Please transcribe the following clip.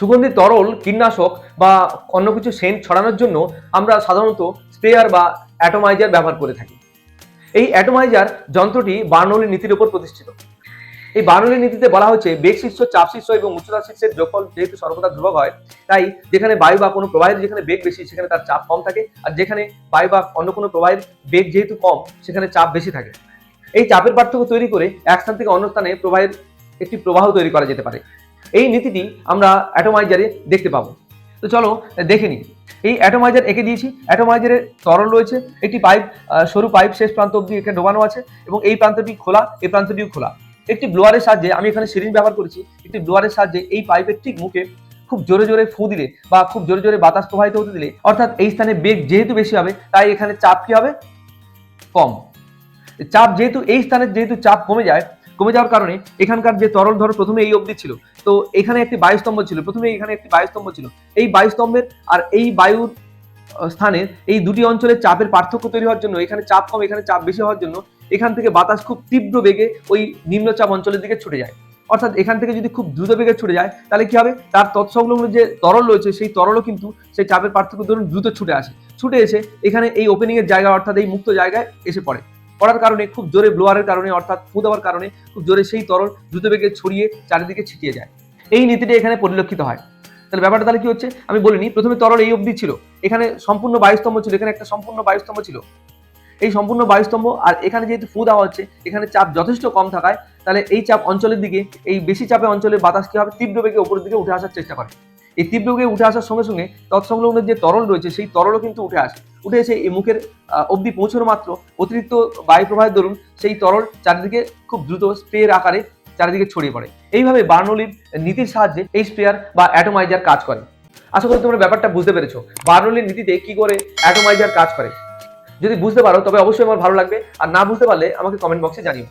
সুগন্ধি তরল, কীটনাশক বা অন্য কিছু সেন্ট ছড়ানোর জন্য আমরা সাধারণত স্প্রেয়ার বা অ্যাটোমাইজার ব্যবহার করে থাকি। এই অ্যাটোমাইজার যন্ত্রটি বার্নৌলি নীতির উপর প্রতিষ্ঠিত। এই বার্নৌলি নীতিতে বলা হচ্ছে বেগ শীর্ষ, চাপ শীর্ষ এবং উচ্চতা শীর্ষের যোগফল যেহেতু সর্বদা ধ্রুবক হয়, তাই যেখানে বায়ু বা কোনো প্রবাহের যেখানে বেগ বেশি, সেখানে তার চাপ কম থাকে আর যেখানে বায়ু বা অন্য কোনো প্রবাহের বেগ যেহেতু কম, সেখানে চাপ বেশি থাকে। এই চাপের পার্থক্য তৈরি করে এক স্থান থেকে অন্য স্থানে প্রবাহের একটি প্রবাহ তৈরি করা যেতে পারে। এই নীতিটি আমরা অ্যাটোমাইজারে দেখতে পাবো। তো চলো, দেখে নিই। এই অ্যাটোমাইজার এঁকে দিয়েছি। অ্যাটোমাইজারের তরল রয়েছে। একটি পাইপ সরু পাইপ শেষ প্রান্ত অবধি এখানে ডোবানো আছে এবং এই প্রান্তটি খোলা, এই প্রান্তটিও খোলা। একটি ব্লোয়ারের সাহায্যে আমি এখানে সিরিঞ্জ ব্যবহার করেছি। একটি ব্লোয়ারের সাহায্যে এই পাইপের ঠিক মুখে খুব জোরে জোরে ফু দিলে বা খুব জোরে জোরে বাতাস প্রবাহিত হতে দিলে, অর্থাৎ এই স্থানে বেগ যেহেতু বেশি হবে, তাই এখানে চাপ কি হবে? কম। চাপ যেহেতু, এই স্থানের যেহেতু চাপ কমে যায় কমে যাওয়ার কারণে এখানকার যে তরল ধরো প্রথমে এই অবধি ছিল তো এখানে একটি বায়ুস্তম্ভ ছিল প্রথমে এখানে একটি বায়ুস্তম্ভ ছিল। এই বায়ুস্তম্ভের আর এই বায়ুর আহ, স্থানের এই দুটি অঞ্চলের চাপের পার্থক্য তৈরি হওয়ার জন্য এখানে চাপ কম এখানে চাপ বেশি হওয়ার জন্য এখান থেকে বাতাস খুব তীব্র বেগে ওই নিম্নচাপ অঞ্চলের দিকে ছুটে যায়। অর্থাৎ এখান থেকে যদি খুব দ্রুত বেগে ছুটে যায় তাহলে কি হবে? তার তৎসংলগ্ন যে তরল রয়েছে সেই তরলও কিন্তু সেই চাপের পার্থক্য ধরুন দ্রুত ছুটে আসে। ছুটে এসে এখানে এই ওপেনিংয়ের জায়গা অর্থাৎ এই মুক্ত জায়গায় এসে পড়ে। পড়ার কারণে, খুব জোরে ব্লোয়ারের কারণে, অর্থাৎ ফু দেওয়ার কারণে খুব জোরে সেই তরল দ্রুত বেগে ছড়িয়ে চারিদিকে ছিটিয়ে যায়। এই নীতিটি এখানে পরিলক্ষিত হয়। তাহলে ব্যাপারটা তাহলে কি হচ্ছে? আমি বলিনি, প্রথমে তরল এই অবধি ছিল। এখানে সম্পূর্ণ বায়ুস্তম্ভ ছিল, এখানে একটা সম্পূর্ণ বায়ুস্তম্ভ ছিল। এই সম্পূর্ণ বায়ুস্তম্ভ আর এখানে যেহেতু ফু দেওয়া হচ্ছে, এখানে চাপ যথেষ্ট কম থাকায়, তাহলে এই চাপ অঞ্চলের দিকে, এই বেশি চাপে অঞ্চলের বাতাস কি হবে? তীব্র বেগে উপরের দিকে উঠে আসার চেষ্টা করে। এই তীব্র বেগে উঠে আসার সঙ্গে সঙ্গে তৎসংলগ্ন যে তরল রয়েছে, সেই তরলও কিন্তু উঠে আসে। উঠে এসে এই মুখের অবধি পৌঁছানো মাত্র অতিরিক্ত বায়ু প্রবাহের দরুন সেই তরল চারিদিকে খুব দ্রুত স্প্রের আকারে চারিদিকে ছড়িয়ে পড়ে। এইভাবে বার্নলির নীতির সাহায্যে এই স্প্রেয়ার বা অ্যাটোমাইজার কাজ করে। আশা করি তোমরা ব্যাপারটা বুঝতে পেরেছ। বার্নলির নীতিতে কি করে অ্যাটোমাইজার কাজ করে? যদি বুঝতে পারো, তবে অবশ্যই আমার ভালো লাগবে। আর না বুঝতে পারলে আমাকে কমেন্ট বক্সে জানিও।